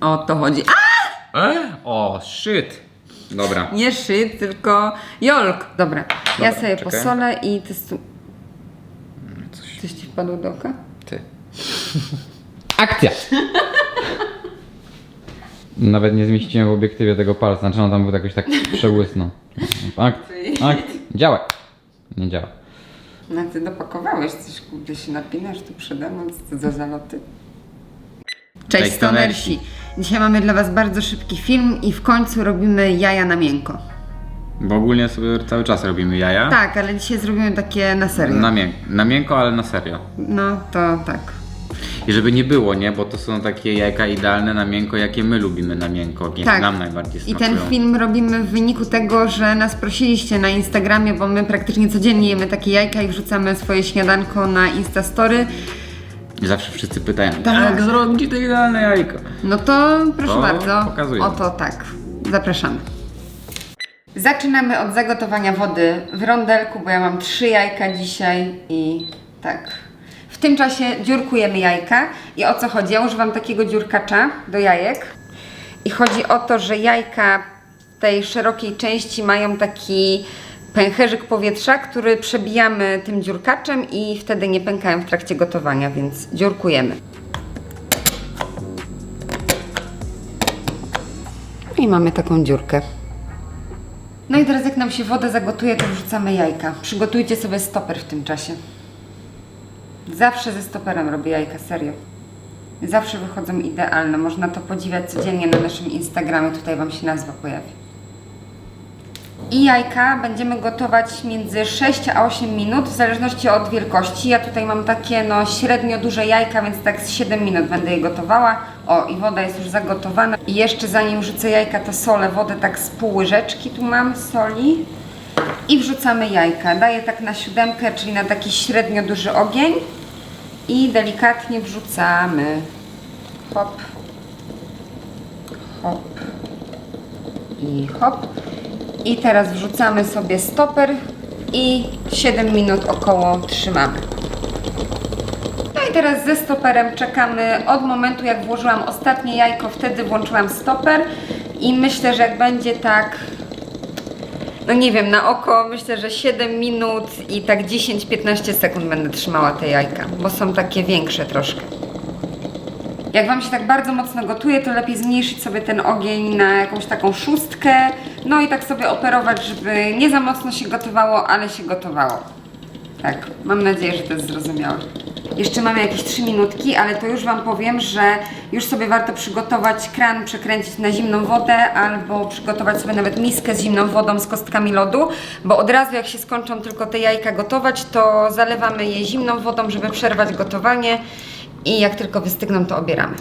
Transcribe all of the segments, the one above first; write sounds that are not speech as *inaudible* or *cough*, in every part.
O to chodzi. A! E? O, shit. Dobra. Nie szyt, tylko jolk. Dobra, ja Dobra, sobie czekaj. posolę i testu... Coś. Coś ci wpadło do oka? Ty. *laughs* Akcja! Nawet nie zmieściłem w obiektywie tego palca, znaczy on tam był jakoś tak przełysno. Akt, akt, działa. Nie działa. No ty dopakowałeś coś, kurde się napinasz tu przede mną, co to za zaloty? Cześć Cześć, stonersi! Dzisiaj mamy dla was bardzo szybki film i w końcu robimy jaja na miękko. Bo ogólnie sobie cały czas robimy jaja. Tak, ale dzisiaj zrobimy takie na serio. Na, mię- na miękko, ale na serio. No to tak. I żeby nie było, nie? Bo to są takie jajka idealne na miękko, jakie my lubimy na miękko, jakie Tak. nam najbardziej I smakują. ten film robimy w wyniku tego, że nas prosiliście na Instagramie, bo my praktycznie codziennie jemy takie jajka i wrzucamy swoje śniadanko na Instastory. I zawsze wszyscy pytają, Tak. zrobić to idealne jajko. No to proszę To bardzo. pokazuję. Oto tak. Zapraszamy. Zaczynamy od zagotowania wody w rondelku, bo ja mam trzy jajka dzisiaj i tak. W tym czasie dziurkujemy jajka. I o co chodzi? Ja używam takiego dziurkacza do jajek. I chodzi o to, że jajka w tej szerokiej części mają taki pęcherzyk powietrza, który przebijamy tym dziurkaczem i wtedy nie pękają w trakcie gotowania, więc dziurkujemy. I mamy taką dziurkę. No i teraz jak nam się woda zagotuje, to wrzucamy jajka. Przygotujcie sobie stoper w tym czasie. Zawsze ze stoperem robię jajka, serio. Zawsze wychodzą idealne. Można to podziwiać codziennie na naszym Instagramie. Tutaj Wam się nazwa pojawi. I jajka będziemy gotować między 6 a 8 minut, w zależności od wielkości. Ja tutaj mam takie no średnio duże jajka, więc tak z 7 minut będę je gotowała. O, i woda jest już zagotowana. I jeszcze zanim wrzucę jajka, to solę wodę tak z pół łyżeczki tu mam soli. I wrzucamy jajka. Daję tak na siódemkę, czyli na taki średnio duży ogień. I delikatnie wrzucamy. Hop. Hop i hop. I teraz wrzucamy sobie stoper i 7 minut około trzymamy. No i teraz ze stoperem czekamy od momentu jak włożyłam ostatnie jajko, wtedy włączyłam stoper i myślę, że jak będzie tak no nie wiem, na oko myślę, że 7 minut i tak 10-15 sekund będę trzymała te jajka, bo są takie większe troszkę. Jak Wam się tak bardzo mocno gotuje, to lepiej zmniejszyć sobie ten ogień na jakąś taką szóstkę, no i tak sobie operować, żeby nie za mocno się gotowało, ale się gotowało. Tak, mam nadzieję, że to jest zrozumiałe. Jeszcze mamy jakieś 3 minutki, ale to już Wam powiem, że już sobie warto przygotować kran, przekręcić na zimną wodę albo przygotować sobie nawet miskę z zimną wodą z kostkami lodu, bo od razu jak się skończą tylko te jajka gotować, to zalewamy je zimną wodą, żeby przerwać gotowanie i jak tylko wystygną, to obieramy.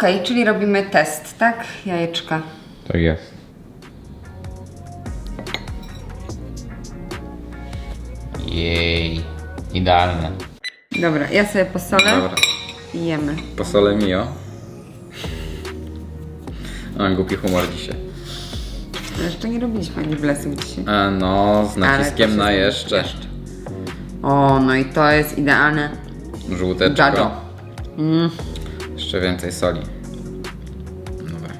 Ok, czyli robimy test, tak? Jajeczka. Tak jest. Jej, idealne. Dobra, ja sobie posolę Dobra, i jemy. posolę mio. Mam głupi humor dzisiaj. Jeszcze nie robiliśmy ani blesów dzisiaj. E, no, z Ale naciskiem to się na zrobi jeszcze. O, no i to jest idealne. Żółteczko. Dziadzio. Mm. Jeszcze więcej soli. Dobra.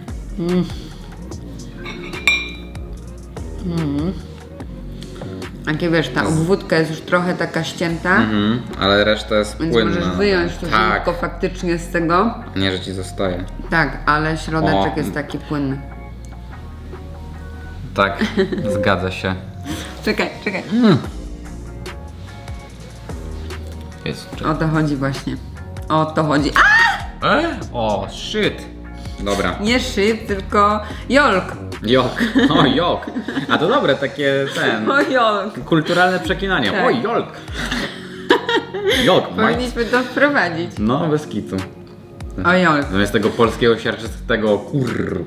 Takie wiesz, ta obwódka jest już trochę taka ścięta, Mhm, ale reszta jest więc płynna. możesz wyjąć to Tak, faktycznie z tego. nie, że ci zostaje. Tak, ale środeczek O. jest taki płynny. Tak, *laughs* zgadza się. Czekaj, czekaj. Jest. O to chodzi właśnie. O to chodzi. A! E? O, shit. Dobra. Nie szyb, tylko jolk. Jok. *laughs* O, jok. A to dobre, takie ten. O jolk. Kulturalne przeklinanie. Tak. O, jolk. Jok. Powinniśmy to wprowadzić. No, bez kitu. O jolk. Zamiast tego polskiego siarczystego kur.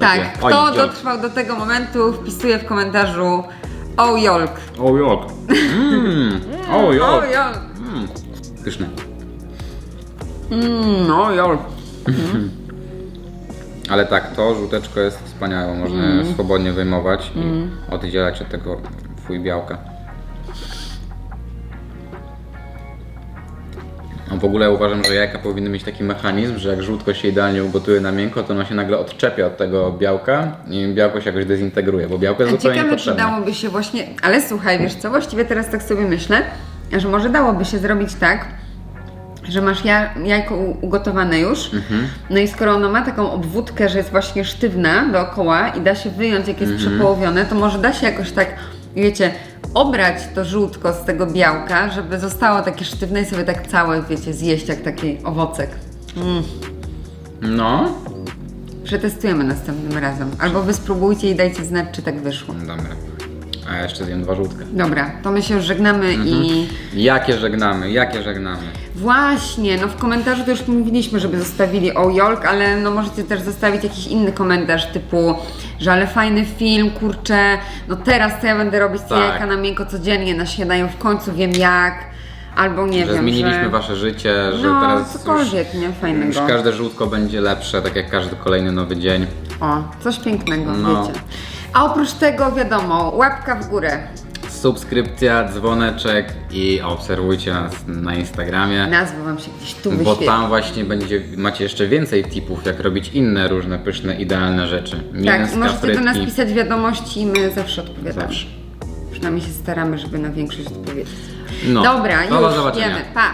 Tak, Takie, kto oj, jolk. dotrwał do tego momentu, wpisuje w komentarzu o jolk. O, jok. Mm. O, *laughs* O jok. jolk. Mm. Pyszne. Mm, o jolk. *laughs* Ale tak, to żółteczko jest wspaniałe, można Mm. je swobodnie wyjmować i oddzielać od tego fuj białka. No w ogóle uważam, że jajka powinny mieć taki mechanizm, że jak żółtko się idealnie ugotuje na miękko, to ono się nagle odczepia od tego białka i białko się jakoś dezintegruje, bo białko jest zupełnie Ciekawe, czy dałoby się właśnie. Ale słuchaj, wiesz co, właściwie teraz tak sobie myślę, że może dałoby się zrobić tak, że masz ja, jajko ugotowane już, Mhm. no i skoro ono ma taką obwódkę, że jest właśnie sztywna dookoła i da się wyjąć, jak jest Mhm. przepołowione, to może da się jakoś tak, wiecie, obrać to żółtko z tego białka, żeby zostało takie sztywne i sobie tak całe, wiecie, zjeść jak taki owocek. Mm. No, Przetestujemy następnym razem. Albo wy spróbujcie i dajcie znać, czy tak wyszło. dobra. A ja jeszcze zjem dwa żółtka. Dobra, to my się już żegnamy Mhm. i Jakie żegnamy, jakie żegnamy. właśnie, no w komentarzu to już mówiliśmy, żeby zostawili o Jolk, ale no możecie też zostawić jakiś inny komentarz typu, że ale fajny film, kurczę, no teraz to ja będę robić te Tak. jajka na miękko codziennie na śniadaniu, w końcu wiem jak, albo nie że wiem, zmieniliśmy że... wasze życie, że no, teraz cokolwiek, nie, fajnego. już każde żółtko będzie lepsze, tak jak każdy kolejny nowy dzień. O, coś pięknego, No. wiecie. A oprócz tego wiadomo, łapka w górę. Subskrypcja, dzwoneczek i obserwujcie nas na Instagramie. Nazwa wam się gdzieś tu Bo wyświetli. tam właśnie będzie, macie jeszcze więcej tipów, jak robić inne różne pyszne, idealne rzeczy. Tak, Mięska, możecie do nas frytki. pisać wiadomości i my zawsze odpowiadamy. Zawsze. Przynajmniej się staramy, żeby na większość odpowiedzieć. No, Dobra, to do już zobaczenia. wiemy. Pa!